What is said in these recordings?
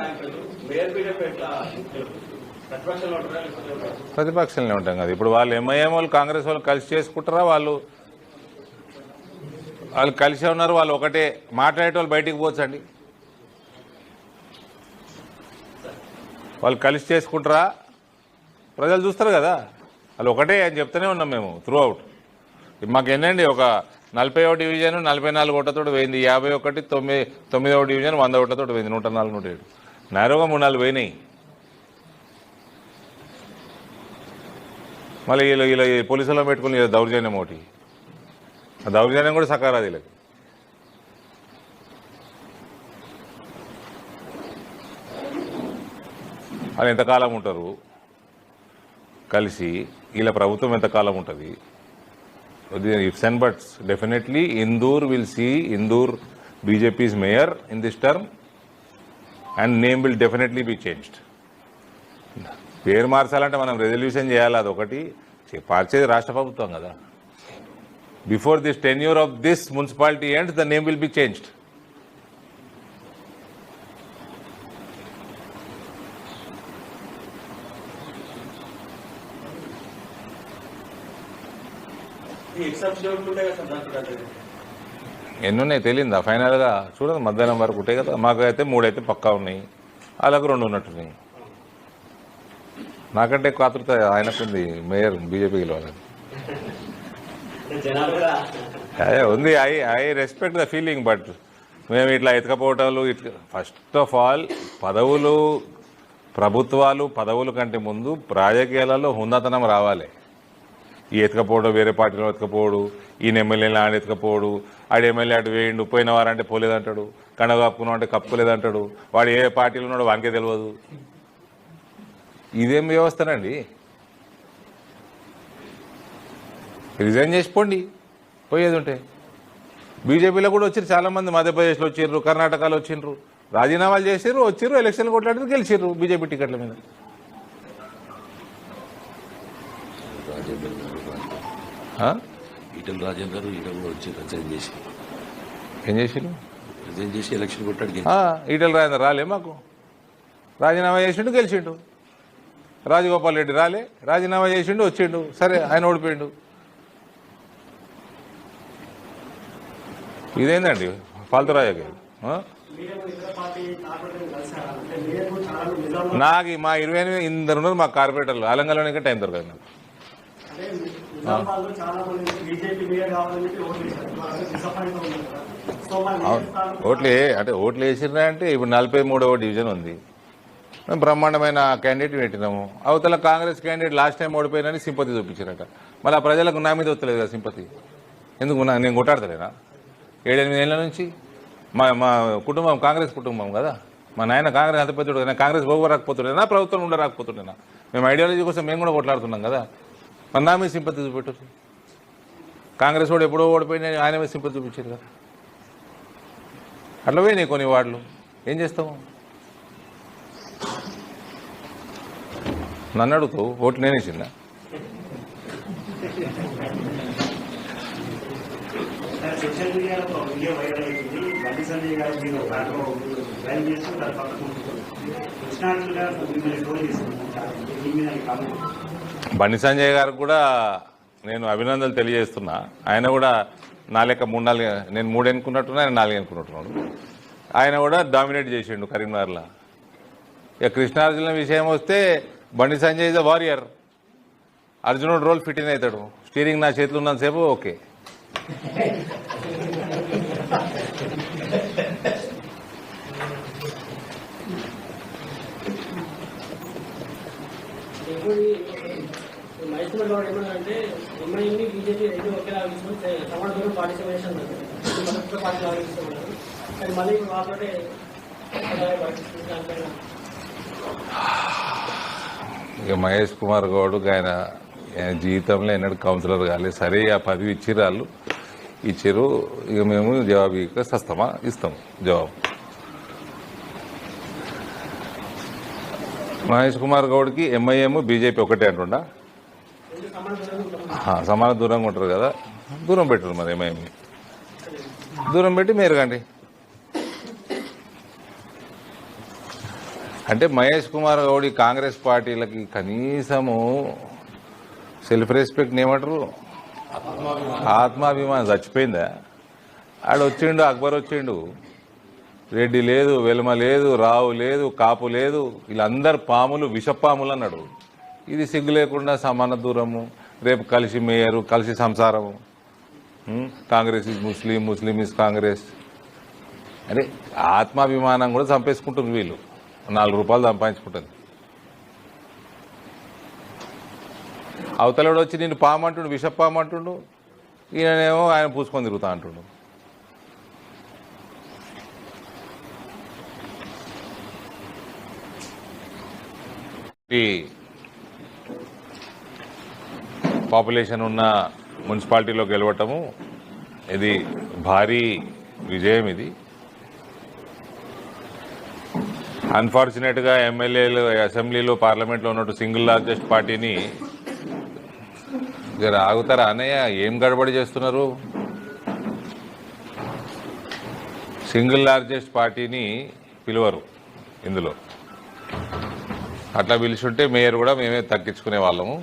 నాలుగు ప్రతిపక్షంలో ఉంటారా ప్రతిపక్షంలో ఉంటాం కదా. ఇప్పుడు వాళ్ళు ఎంఐఎం వాళ్ళు కాంగ్రెస్ వాళ్ళు కలిసి చేసుకుంటారా వాళ్ళు? వాళ్ళు కలిసే ఉన్నారు వాళ్ళు ఒకటే మాట్లాడేటోళ్ళు బయటికి పోవచ్చండి. వాళ్ళు కలిసి చేసుకుంటారా? ప్రజలు చూస్తారు కదా. వాళ్ళు ఒకటే అని చెప్తూనే ఉన్నాం మేము త్రూ అవుట్ మాకు ఎన్నండి ఒక నలభై ఒకటి డివిజన్ నలభై నాలుగు ఓట్లతో పోయింది. యాభై ఒకటి తొమ్మిది తొమ్మిదవ డివిజన్ వంద ఓట్లతో పోయింది నూట నాలుగు నూట ఏడు. నేరుగా మూడు నాలుగు పోయినాయి. మళ్ళీ వీళ్ళు వీళ్ళ పోలీసులో పెట్టుకుని దౌర్జన్యం ఒకటి. ఆ దౌర్జన్యం కూడా సకారాది వీళ్ళకి. వాళ్ళు ఎంతకాలం ఉంటారు? కలిసి వీళ్ళ ప్రభుత్వం ఎంతకాలం ఉంటుంది? It's and buts definitely Indur will see Indur BJP's mayor in this term. And name will definitely be changed పేరు మార్చాలంటే మనం రెజల్యూషన్ చేయాలి అదొకటి. చే- మార్చేది రాష్ట్ర ప్రభుత్వం కదా. Before this tenure of this municipality end the name will be changed exams exception కదా. సార్ దాంట్లో అది. ఎన్ని ఉన్నాయి తెలియదా ఫైనల్గా చూడండి మధ్యాహ్నం వరకు ఉంటాయి కదా. మాకు అయితే మూడు అయితే పక్కా ఉన్నాయి. వాళ్ళకు రెండు ఉన్నట్టున్నాయి. నాకంటే ఎక్కువ ఆతృత ఆయనకుంది మేయర్ బీజేపీ గెలవాలని. అదే ఉంది I I respect the feeling but మేము ఇట్లా ఎతకపోవటాలు ఇట్లా ఫస్ట్ ఆఫ్ ఆల్ పదవులు ప్రభుత్వాలు పదవుల కంటే ముందు రాజకీయాలలో హుందాతనం రావాలి. ఈ ఎతకపోవడం వేరే పార్టీలో ఎతకపోవడు ఈయన ఎమ్మెల్యేలు ఆడ ఎతకపోవడు ఆడ ఎమ్మెల్యే అటు వేయండు పోయిన వారంటే పోలేదంటాడు. కండ కప్పుకున్నాం అంటే కప్పుకోలేదంటాడు. వాడు ఏ పార్టీలో ఉన్నాడో వానికే తెలియదు ఇదేం వ్యవస్థనండి? రిజైన్ చేసిపోండి. పోయేది ఉంటే. బీజేపీలో కూడా వచ్చారు చాలా మంది మధ్యప్రదేశ్లో వచ్చిర్రు కర్ణాటకలో వచ్చిండ్రు రాజీనామాలు చేసిర్రు వచ్చిర్రు ఎలక్షన్లు కొట్లాడితే గెలిచిర్రు బీజేపీ టికెట్ల మీద రాజేందర్ గారు ఆ? ఈటల రాజేందర్ ఈటల కూడా వచ్చి రిజైన్ చేసి ఏం చేసిర్రు రిజైన్ చేసి ఎలక్షన్ కొట్టాడు ఈటల రాజేంద్ర రాలే మాకు. రాజీనామా చేసిండు గెలిచిండు. రాజగోపాల్ రెడ్డి రాలే రాజీనామా చేసిండు వచ్చిండు. సరే ఆయన ఓడిపోయిండు. ఇదేందండి? చాలా నిజామాబాద్ నాకు మా ఇరవై ఎనిమిది ఇందరు ఉన్నారు మా కార్పొరేటర్లు. ఆలంగంలోనే టైం దొరకదు నాకు. నిజామాబాద్లో చాలా మంది బీజేపీ మీరే కావాలని చెప్పి ఓట్లు వేశారు. వాళ్ళు డిసప్పాయింట్ ఉన్నారు. కదా సో మరి మీ అవును స్థానం- ఓట్లు ఏ- అంటే ఓట్లు వేసినా అంటే ఇప్పుడు నలభై మూడవ డివిజన్ ఉంది. మేము బ్రహ్మాండమైన క్యాండిడేట్ పెట్టినాము. అవతల కాంగ్రెస్ క్యాండిడేట్ లాస్ట్ టైం ఓడిపోయినని సింపతి చూపించారట. మళ్ళీ ఆ ప్రజలకు నా మీద వస్తలేదు కదా సింపతి. ఎందుకు నేను కొట్టాడతలేనా? ఏడెనిమిది ఏళ్ళ నుంచి? మా మా కుటుంబం కాంగ్రెస్ కుటుంబం కదా. మా నాయన కాంగ్రెస్ అంత పెద్దోడు కాంగ్రెస్ బాగు రాకపోతుండేనా ప్రభుత్వం ఉండ రాకపోతుండేనా మేము ఐడియాలజీ కోసం మేము కూడా కొట్లాడుతున్నాం కదా. మరి నా మీద సింపతి చూపెట్టారు కాంగ్రెస్ వాడు ఎప్పుడో ఓడిపోయినా ఆయన మీద సింపతి చూపించారు కదా. అట్లా పోయినాయి కొన్ని వార్డులు. ఏం చేస్తావు? నన్ను అడుగుతావు ఓట్లు నేనేసిందా సోషల్ మీడియాలో ఒక వీడియో వైరల్ బండి సంజయ్ గారు మీరు దాంట్లో డ్రైవ్ చేస్తూ దాని పక్కన మిమ్మల్ని ట్రోల్ మీద కామెంట్ బండి సంజయ్ గారికి కూడా నేను అభినందనలు తెలియజేస్తున్నా. ఆయన కూడా నా లెక్క మూడు నాలుగు నేను మూడు ఎన్నుకున్నట్టున్నా ఆయన నాలుగు ఎన్నుకున్నట్టున్నాడు. ఆయన కూడా డామినేట్ చేసిండు కరీంనగర్లో. ఇక కృష్ణార్జున విషయం వస్తే Bandi Sanjay is the warrior. అర్జునుడు రోల్ ఫిట్ ఇన్ అవుతాడు. స్టీరింగ్ నా చేతిలో ఉన్నంతసేపు ఓకే. మైసూర్ గౌడ్ ఏమన్నారంటే ఎంఐఎంని బీజేపీ రెండు ఒకేలా తీసుకొని సమాన దూరం పార్టిసిపేషన్ మరొక పార్టీలు ఆలోచిస్తున్నారు కానీ మళ్ళీ ఇప్పుడు వాళ్ళతోటే దానిపైన. ఇక మహేష్ కుమార్ గౌడ్ ఆయన జీవితంలో ఎన్నడూ కౌన్సిలర్ కాలేదు. సరే ఆ పదవి ఇచ్చిర్రు వాళ్ళు. ఇచ్చారు ఇక మేము జవాబు ఇక సస్తమా? ఇస్తాం. జవాబు. మహేష్ కుమార్ గౌడ్కి ఎంఐఎం బీజేపీ ఒకటే అంటుండా? సమాన దూరంగా ఉంటారు కదా. దూరం పెట్టరు మరి ఏమేమి దూరం పెట్టి మేరగండి. అంటే మహేష్ కుమార్ గౌడి కాంగ్రెస్ పార్టీలకి కనీసము సెల్ఫ్ రెస్పెక్ట్ ఏమంటారు? ఆత్మాభిమానం చచ్చిపోయిందా? ఆడు వచ్చిండు అక్బర్ వచ్చిండు. రెడ్డి లేదు వెలుమ లేదు రావు లేదు కాపు లేదు. వీళ్ళందరు పాములు విషపాములు అన్నాడు. ఇది సిగ్గు లేకుండా సమాన దూరము రేపు కలిసి మేయరు కలిసి సంసారము. Congress is Muslim Muslim is Congress. అరే ఆత్మాభిమానం కూడా చంపేసుకుంటుంది వీళ్ళు. నాలుగు రూపాయలు సంపాదించుకుంటుంది. అవతలడు వచ్చి నేను పామంటుండు విషపామంటుండు ఈయననేమో ఆయన పూసుకొని తిరుగుతా అంటుండు. ఈ పాపులేషన్ ఉన్న మున్సిపాలిటీలో గెలవటము ఇది భారీ విజయం ఇది. అన్ఫార్చునేట్గా ఎమ్మెల్యేలు అసెంబ్లీలో పార్లమెంట్లో ఉన్నట్టు సింగిల్ లార్జెస్ట్ పార్టీని జర ఆగుతారా? అన్నయ్య ఏం గడబడి చేస్తున్నారు? సింగిల్ లార్జెస్ట్ పార్టీని పిలువరు ఇందులో. అట్లా పిలిచుంటే మేయర్ కూడా మేమే తగ్గించుకునే వాళ్ళము.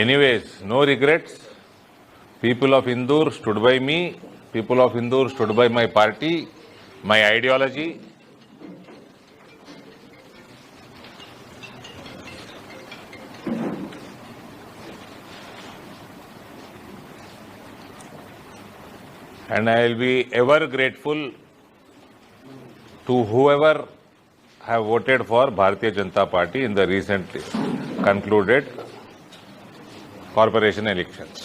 Anyways, no regrets. People of Indore stood by me. People of Indore stood by my party, my ideology. And I will be ever grateful to whoever have voted for Bharatiya Janata Party in the recently concluded corporation elections.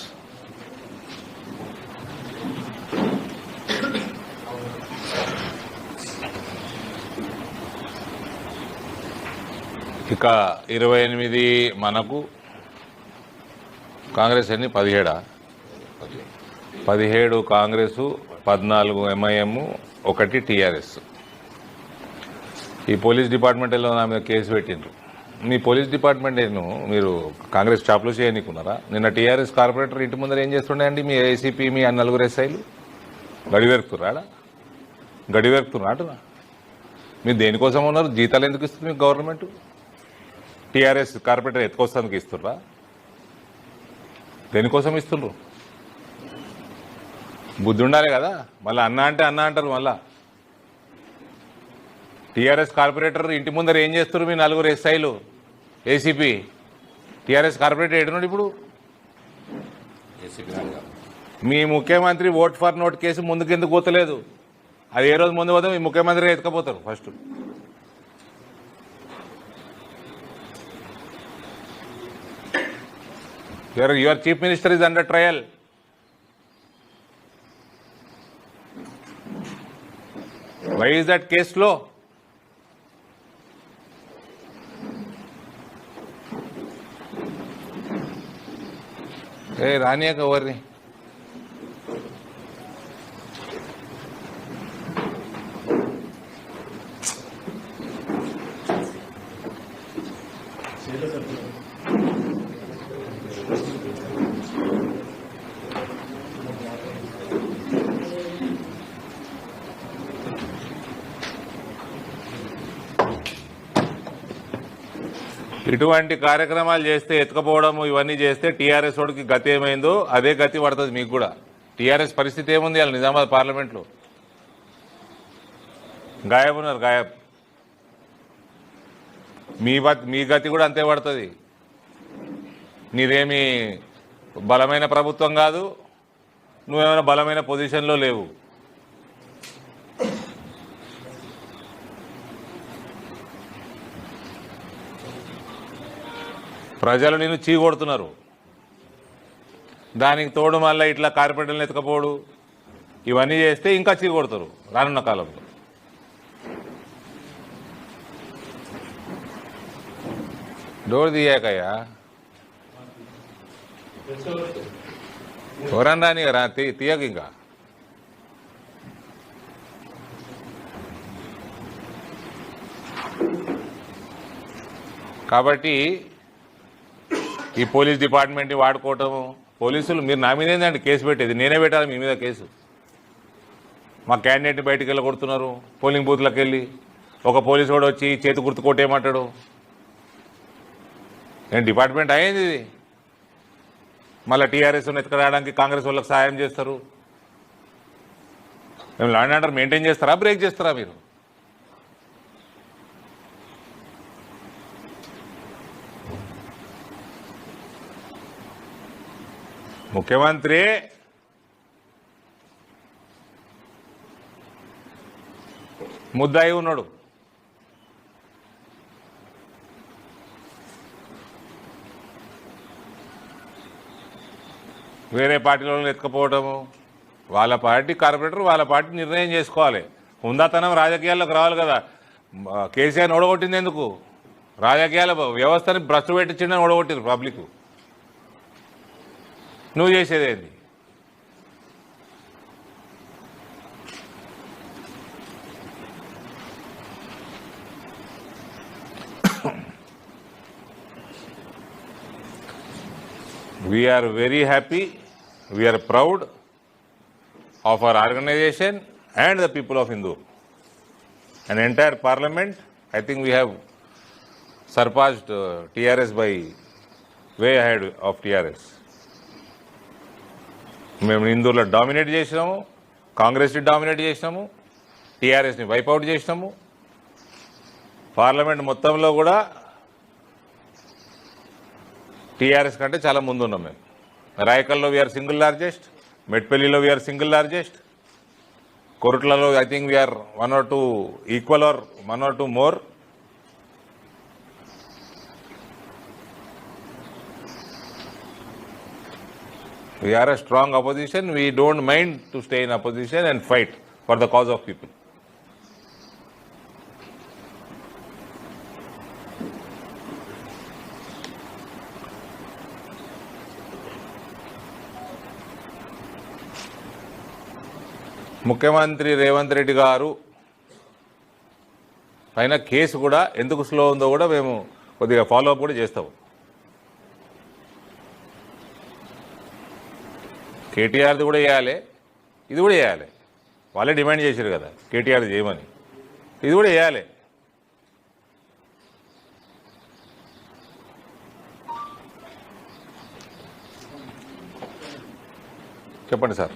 ఇక ఇరవై ఎనిమిది మనకు కాంగ్రెస్ ఎన్ని? పదిహేడా? పదిహేడు కాంగ్రెస్ పద్నాలుగు MIM ఒకటి TRS ఈ police డిపార్ట్మెంట్లో నా మీద కేసు పెట్టిండ్రు. మీ పోలీస్ డిపార్ట్మెంట్ నేను మీరు కాంగ్రెస్ షాప్లో చేయనికున్నారా? నిన్న టీఆర్ఎస్ కార్పొరేటర్ ఇంటి ముందర ఏం చేస్తుండే మీ ఏసీపీ మీ నలుగురు ఎస్ఐలు గడి వెరుకుతున్నారా గడి మీరు దేనికోసం ఉన్నారు? జీతాలు ఎందుకు ఇస్తుంది మీకు గవర్నమెంట్? టీఆర్ఎస్ కార్పొరేటర్ ఎత్తుకోస్తానికి ఇస్తుర్రా దేనికోసం ఇస్తుండ్రు బుద్ధి ఉండాలి కదా. మళ్ళీ అన్న అంటే అన్న అంటారు మళ్ళా. టీఆర్ఎస్ కార్పొరేటర్ ఇంటి ముందర ఏం చేస్తారు మీ నలుగురు ఎస్ఐలు ఏసీపీ టీఆర్ఎస్ కార్పొరేటర్ ఏడున్నాడు ఇప్పుడు? మీ ముఖ్యమంత్రి ఓట్ ఫర్ నోట్ కేసు ముందుకు ఎందుకు పోతలేదు? అది ఏ రోజు ముందు పోతే మీ ముఖ్యమంత్రి ఎత్తుకపోతారు first. Your your chief minister is under trial why is that ए राणी आहे का वर रे ఇటువంటి కార్యక్రమాలు చేస్తే ఎత్తుకపోవడం ఇవన్నీ చేస్తే టీఆర్ఎస్ వాడికి గతి ఏమైందో అదే గతి పడుతుంది మీకు కూడా. టీఆర్ఎస్ పరిస్థితి ఏముంది వాళ్ళ నిజామాబాద్ పార్లమెంట్లో? గాయబ్ ఉన్నారు గాయబ్. మీ మీ గతి కూడా అంతే పడుతుంది. నీదేమి బలమైన ప్రభుత్వం కాదు నువ్వేమైనా బలమైన పొజిషన్లో లేవు. ప్రజలు నిన్ను చీకొడుతున్నారు దానికి తోడు మళ్ళీ ఇట్లా కార్పొరేటర్లు ఎత్తుకపోడు. ఇవన్నీ చేస్తే ఇంకా చీకొడతారు రానున్న కాలంలో. డోర్ తీయాకయ్యా. ఎవరన్నా రాని రా తీయక ఇంకా. కాబట్టి ఈ పోలీస్ డిపార్ట్మెంట్ని వాడుకోవటము పోలీసులు మీరు నా మీద ఏంటంటే కేసు పెట్టేది? నేనే పెట్టాలి మీ మీద కేసు. మా క్యాండిడేట్ని బయటికి వెళ్ళి కొడుతున్నారు పోలింగ్ బూత్లకు వెళ్ళి. ఒక పోలీసు కూడా వచ్చి చేతి గుర్తు కొట్టేయమంటాడు. నేను డిపార్ట్మెంట్ అయ్యింది ఇది? మళ్ళీ టీఆర్ఎస్ ఎత్తుకురావడానికి కాంగ్రెస్ వాళ్ళకి సాయం చేస్తారు. మేము ల్యాండ్ ఆర్డర్ మెయింటైన్ చేస్తారా బ్రేక్ చేస్తారా మీరు? ముఖ్యమంత్రి ముద్దాయి ఉన్నాడు. వేరే పార్టీలో ఎత్తుకపోవటము వాళ్ళ పార్టీ కార్పొరేటర్ వాళ్ళ పార్టీ నిర్ణయం చేసుకోవాలి. హుందాతనం రాజకీయాల్లోకి రావాలి కదా. కేసీఆర్ ఓడగొట్టింది ఎందుకు? రాజకీయాల వ్యవస్థని భ్రష్టు పెట్టించిండని ఓడగొట్టింది పబ్లిక్. నువ్వు చేసేది ఏంది we are very happy, we are proud of our organization and the people of Hindu. An entire parliament, I think we have surpassed uh, TRS by మేము ఇందూరులో డామినేట్ చేసినాము కాంగ్రెస్ని డామినేట్ చేసినాము టీఆర్ఎస్ని వైపౌట్ చేసినాము. పార్లమెంట్ మొత్తంలో కూడా టీఆర్ఎస్ కంటే చాలా ముందున్నాం మేము. రాయకల్లో వీఆర్ సింగిల్ లార్జెస్ట్ మెట్పల్లిలో we are single largest కొరుట్లలో I think we're one or two equal or one or two more We are a strong opposition. We don't mind to stay in opposition and fight for the cause of people. ముఖ్యమంత్రి రేవంత్ రెడ్డి గారు పైన case కూడా ఎందుకు slow ఉందో కూడా మేము కొద్దిగా follow up కూడా చేస్తాం కేటీఆర్ది కూడా చేయాలి ఇది కూడా చేయాలి. వాళ్ళే డిమాండ్ చేశారు కదా కేటీఆర్ చేయమని. ఇది కూడా చేయాలి. చెప్పండి సార్.